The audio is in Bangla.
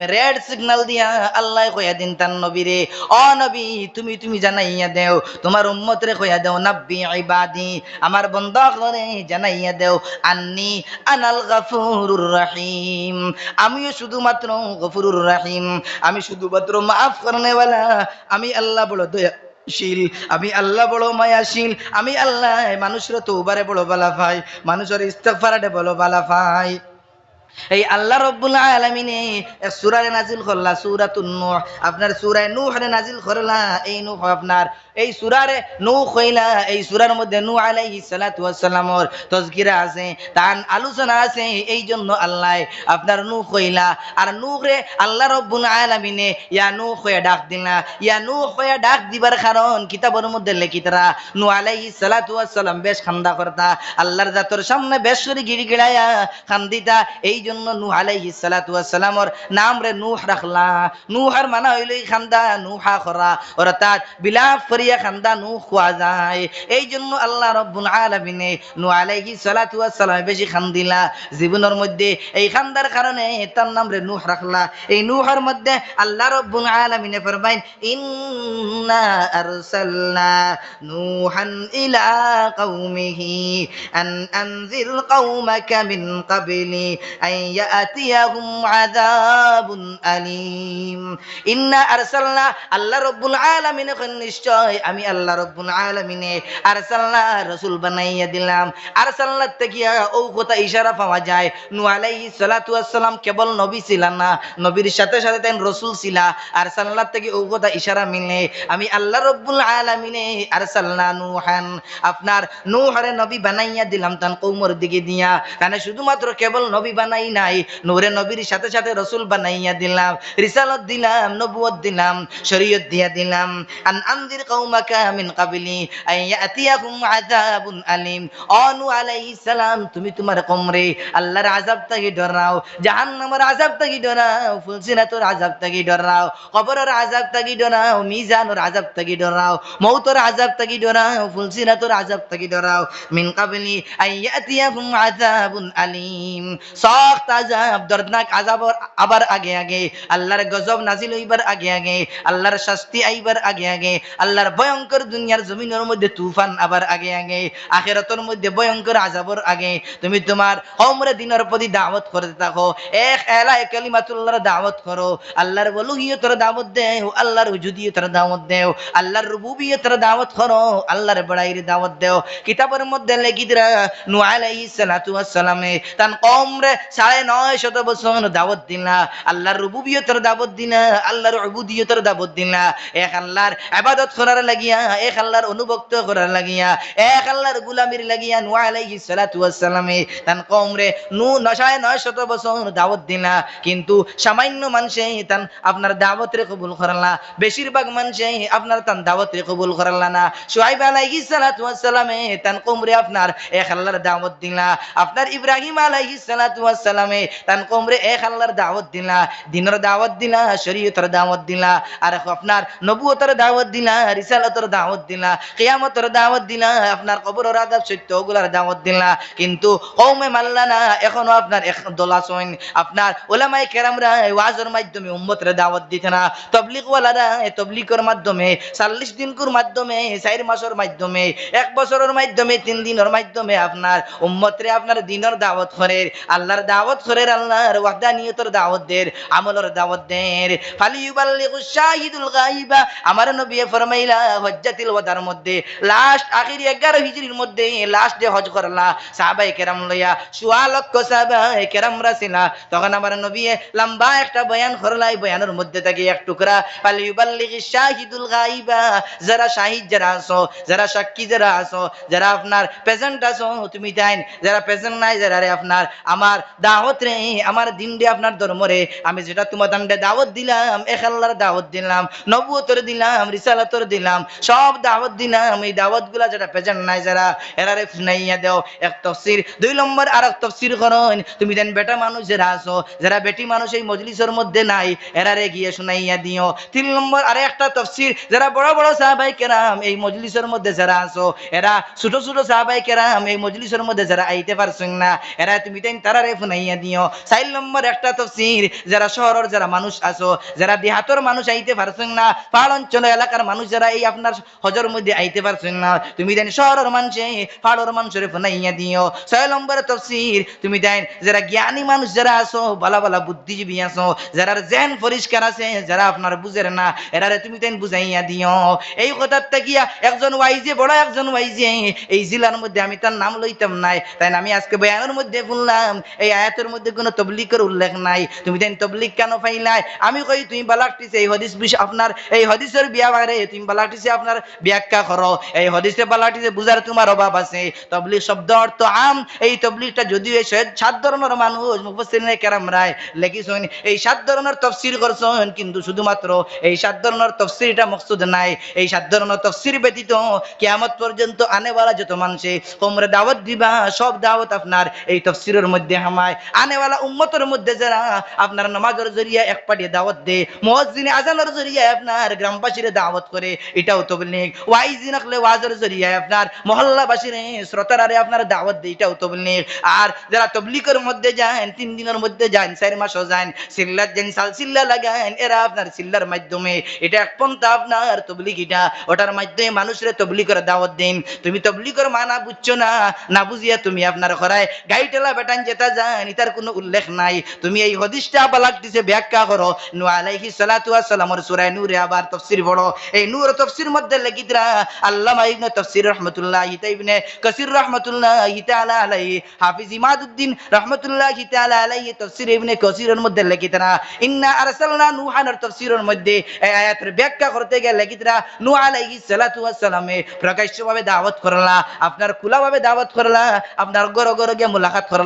রেড সিগন্যাল দিয়া আল্লাহ কইয়া দিন তার নবীরে, অ নবী, তুমি তুমি জানাইয়া দেও, তোমার উম্মতরে কইয়া দেও, নাব্বি ইবাদি, আমার বন্ধ করে জানাইয়া দেও, আন্নি আনাল গাফুরুর রহিম, আমিও শুধুমাত্র গফুরুর রহিম, আমি শুধুমাত্র মাফ করনেওয়ালা, আমি আল্লাহ বড় দয়া শীল আমি আল্লাহ বড় মায়াশীল, আমি আল্লাহ মানুষের তৌবারে বড় বালা ভাই, মানুষের ইস্তফারাটে বড় বালা ভাই। এই আল্লাহ আলমিনে সুরারে নাজিল করলা নূহ। আপনার সুরায় নাজিল করলা, এই নূহ আপনার। এই সুরারে নূহ এই সুরার মধ্যে নূহ আলাইহিস সালাতু আছে, তার আলোচনা আছে, এই জন্য আল্লাহ আপনার নূহ আর আল্লাহ রব্বুল আলামিনে ইয়া নূহ ডাক দিলা। ইয়া নূহ ডাক দিবার কারণ কিতাবের মধ্যে লেখিতরা নূহ বেশ খান্দা করতা। আল্লাহর জাতর সামনে বেশ করে গিড়ি গিড়াইয়া খান্দিতা। এই জন্য নূহ আলাইহিস সালাতু ওয়াস নাম রে নূহ রাখলা। নূহার মানা হইল খান্দা, নূহা করা অর্থাৎ বিলাপ করিয়া খান্দা, নূহ খোয়া যায়। এই জন্য আল্লাহ রব্বুল আলামিনে নূহ আলাইহিস সালাতু ওয়াস বেশি খান্দিলা। জীবনের মধ্যে এই খান্দার কারণে তার নাম রে নূহ রাখলা। এই নূহার মধ্যে আল্লাহ রব্বুল আলামিনে ফরমাইন, ইন্না আরসালনা নূহান ইলা কওমিহি আন আনজির কওমাকা মিন ক্বাবলি ইশারা পাওয়া যায়। নূহ আলাইহিস সালাতু ওয়াস সালাম কেবল নবী ছিলেন না, নবীর সাথে সাথে তেন রাসূল ছিলা। আরসালনা থেকে ও কথা ইশারা মিলে, আমি আল্লাহ রব্বুল আলামিনে আরসালনা নূহান, আপনার নূহরে নবী বানাইয়া দিলাম তান কৌমর দিকে দিয়া। কারণ শুধুমাত্র কেবল নবী বানাই নাই। নূরে নবীর সাথে সাথে রসুল বানাইয়া দিলাম, রিসালত দিলাম নবুয়ত দিলাম, শরীয়ত দিয়া দিলাম। আন আনদির কওমাকা মিন কাবলি আয়াতিয়াকুম আযাবুন আলিম। অনু আলাইহিস সালাম, তুমি তোমার কমরে আল্লাহর আযাব থেকে ডরাও, জাহান্নামের আযাব থেকে ডরাও ফুলসিরাতের আযাব থেকে ডরাও, কবরের আযাব থেকে ডরাও, মিজানের আযাব থেকে ডরাও মৌতের আযাব থেকে ডরাও ফুলসিরাতের আযাব থেকে ডরাও। মিন কাবলি আয়াতিয়াকুম আযাবুন আলিম। সখত আযাব দর্দনাক আযাবর আবার আগে আগে। আল্লাহর গজব নাজিল হইবার আগে আগে, আল্লাহর শাস্তি আইবার আগে আগে, আল্লাহর ভয়ঙ্কর দুনিয়ার জমিনের মধ্যে তুফান আবার আগে আগে, আখেরাতের মধ্যে ভয়ঙ্কর আযাবর আগে। তুমি তোমার কওমরে দিনের প্রতি দাওয়াত করতে থাকো। এক এলা কালিমাতুল্লাহর দাওয়াত করো। আল্লাহর ওলুহিয়তের দাওয়াত দেও, আল্লাহর উজুদিয়তের দাওয়াত দেও, আল্লাহর রুবুবিয়তের দাওয়াত করো, আল্লাহর বড়াইয়ের দাওয়াত দেও। কিতাবের মধ্যে লেখি দিরা, নূহ আলাইহিস সালাতু ওয়াস সালামে, তান কওমরে সাড়ে নয় শত বছর দাওয়াত দিলা আল্লাহর রুবুবিয়তের দাওয়াত দিলা আল্লাহর উবুদিয়তের দাওয়াত দিলা এক আল্লাহর ইবাদত করার লাগিয়া, এক আল্লাহর অনুভক্ত করার লাগিয়া, এক আল্লাহর গুলামির লাগিয়া নূহ আলাইহিস সালাতু তান কওমরে নূ নশায় নয় শত বছর দাওয়াত দিলা কিন্তু সামান্য মানুষে তান আপনার দাওয়াতরে কবুল করালা বেশিরভাগ মানুষে আপনার তান দাওয়াতরে কবুল করালা না। শুআইব আলাইহিস সালাতু ওয়াস সালামে তান কওমরে আপনার এক আল্লাহর দাওয়াত দিলা আপনার ইব্রাহিম আলাইহিস সালাতু সালামে, তান কওমরে এক আল্লাহর দাওয়াত দিলা, দিনের দাওয়াত দিলা, শরীয়তের দাওয়াত দিলা, আর আপনার নবুয়তের দাওয়াত দিলা, রিসালাতের দাওয়াত দিলা, কিয়ামতের দাওয়াত দিলা, আপনার কবরের আযাব সত্য ওগুলার দাওয়াত দিলা। কিন্তু কওমে মানলা না এখনও আপনার এক দলা সইন আপনার ওলামাই কেরামরা ওয়াজের মাধ্যমে উম্মতরে দাওয়াত দিতে না। তবলিগ ওয়ালারা তবলিগের মাধ্যমে, চাল্লিশ দিনকুর মাধ্যমে, চার মাসের মাধ্যমে, এক বছরের মাধ্যমে, তিন দিনের মাধ্যমে আপনার উম্মতরে আপনার দিনের দাওয়াত করে। আল্লাহর দাওয়াত করে আল্লাহর ওয়াহদানিয়তের দাওয়াত দের আমলের দাওয়াত দের ফালি ইউবাল্লিগু শাহিদুল গায়বা আমার নবী ফরমাইলা হজ্জাতুল ওয়াদার মধ্যে, লাস্ট আখির 11 হিজরির মধ্যে, লাস্ট ডে হজ করলা, সাহাবায়ে কেরাম লইয়া, সোয়া লক্ষ সাহাবায়ে কেরাম রাসিলা তখন আমার নবী লম্বা একটা বয়ান করলাই বয়ানের মধ্যে থেকে এক টুকরা ফালি ইউবাল্লিগু শাহিদুল গায়বা যারা শাহিদ যারা আছো, যারা সাক্ষী যারা আছো, যারা আপনার প্রেজেন্ট আছো, তুমি তাই যারা প্রেজেন্ট নাই যারা আপনার, আমার দাওয়াত রে, আমার দিন রে আপনার ধর্ম রে। আমি যেটা তোমার দান্ডে দাওয়াত দিলাম, এক আল্লাহর দাওয়াত দিলাম, নবুয়তর দিলাম, রিসালাতর দিলাম, সব দাওয়াত দিলাম। এই দাওয়াতগুলা যেটা প্রেজেন্ট নাই যারা, এরা রে শুনাইয়া দাও। এক তফসির, দুই নম্বর আর এক তফসির করুন। তুমি দেন বেটা মানুষ যারা আছো, যারা বেটি মানুষ এই মজলিসের মধ্যে নাই, এরা রে গিয়ে শুনাইয়া দিও। তিন নম্বর আরে একটা তফসির, যারা বড় বড় সাহাবাই কেরাম এই মজলিসের মধ্যে যারা আছো, এরা ছোট ছোট সাহাবাই কেরাম এই মজলিসের মধ্যে যারা আইতে পারছেন না, এরা তুমি তাই তারা রে ফোনাইয়া দিও। চার নম্বর একটা তফসির, যারা শহরের যারা মানুষ আছো, যারা দেহাতর মানুষ আইতে পারছেন না, পাহাড় অঞ্চল এলাকার মানুষ যারা এই আপনার হজর মধ্যে আইতে পারছেন না, তুমি দেন শহরের মানুষে পাহাড়ের মানুষের ফোনাইয়া দিও। ছয় নম্বর তফসির, তুমি দেন যারা জ্ঞানী মানুষ যারা আছো, বালা বালা বুদ্ধিজীবী আছো যারা জেন পরিষ্কার আছে, যারা আপনার বুঝের না, এরারে তুমি তেন বুঝাইয়া দিও। এই কথার গিয়া একজন ওয়াইজে, বড় একজন ওয়াইজে, এই জেলার মধ্যে আমি তার নাম লইতাম নাই, তাই আমি আজকে বয়ানের মধ্যে বললাম, এই আয়াতের মধ্যে কোনো তবলিকের উল্লেখ নাই। তুমি তেন তবলিক কেন পাইলাই আমি কই, তুমি বালাকটিছে, এই হদিস বিষ আপনার এই হদিসের বিয়া বারে তুমি বালাকটিছে আপনার ব্যাখ্যা করো। এই হদিসে বালাকটিছে বুঝার তোমার অভাব আছে। তবলিক শব্দ অর্থ আম। এই তবলিকটা যদিও এই সাত ধরনের মানুষ মুফসিরিনে কেরাম রায় লেখিছেন, এই সাত ধরনের তফসির করছেন, কিন্তু শুধুমাত্র এই সাত ধরনের তফসির এটা মকসুদ নাই। এই সাত ধরনের তফসির ব্যতীত কিয়ামত পর্যন্ত আনেওয়ালা যত মানুষে, তোমরা দাওয়াত দিবা, সব দাওয়াত আপনার এই তফসিরের মধ্যে হামায় আনেওয়ালা উম্মতের মধ্যে যারা আপনার নামাজের জরিয়া এক পাটিয়ে দাওয়াত দে মসজিদে আজানের জরিয়া আপনার গ্রামবাসীরে দাওয়াত করে, এটাও তবলিগ। ওয়াইজি নাকলে ওয়াজের জরিয়া আপনার মহল্লাবাসীরে, শ্রোতারারে আপনার দাওয়াত দে এটাও তবলিগ। আর যারা তবলিগের মধ্যে যান, তিন দিনের মধ্যে যান, চার মাসও যান, সিল্লার যান সাল সিল্লা লাগান, এরা আপনার সিল্লার মাধ্যমে। এটা এক পন্থা আপনার তবলিগ এটা। ওটার মাধ্যমে মানুষের তবলিগের দাওয়াত দিন। তুমি তবলিগের মানা বুঝছ না না বুঝিয়া তুমি আপনার ঘরায় গাড়ি টেলা বেটান যেটা যান এটার কোনো উল্লেখ নাই। তুমি এই হদিসটা বালাক দিছে, ব্যাখ্যা করো। নু আলাইহি সালাতু ওয়াসসালামের সূরা নূরে আবার তাফসীর পড়ো। এই নূর তাফসীর মধ্যে লিখিতরা আল্লামা ইবনে তাফসীর রাহমাতুল্লাহি তাইবনে কাসির রাহমাতুল্লাহি তাআলা আলাইহি, হাফিজ ইমাদউদ্দিন রাহমাতুল্লাহি তাআলা আলাইহি তাফসীর ইবনে কাসিরের মধ্যে লিখিতরা ইন্না আরসালনা নূহানের তাফসীরের মধ্যে এই আয়াতের ব্যাখ্যা করতে গিয়ে লিখিতরা নূহ আলাইহি সালাতু ওয়াসসালামে প্রকাশ্যভাবে দাওয়াত করলা, আপনার খোলাভাবে দাওয়াত করলা, আপনার গরো গরো গিয়ে মুলাকাত করলা।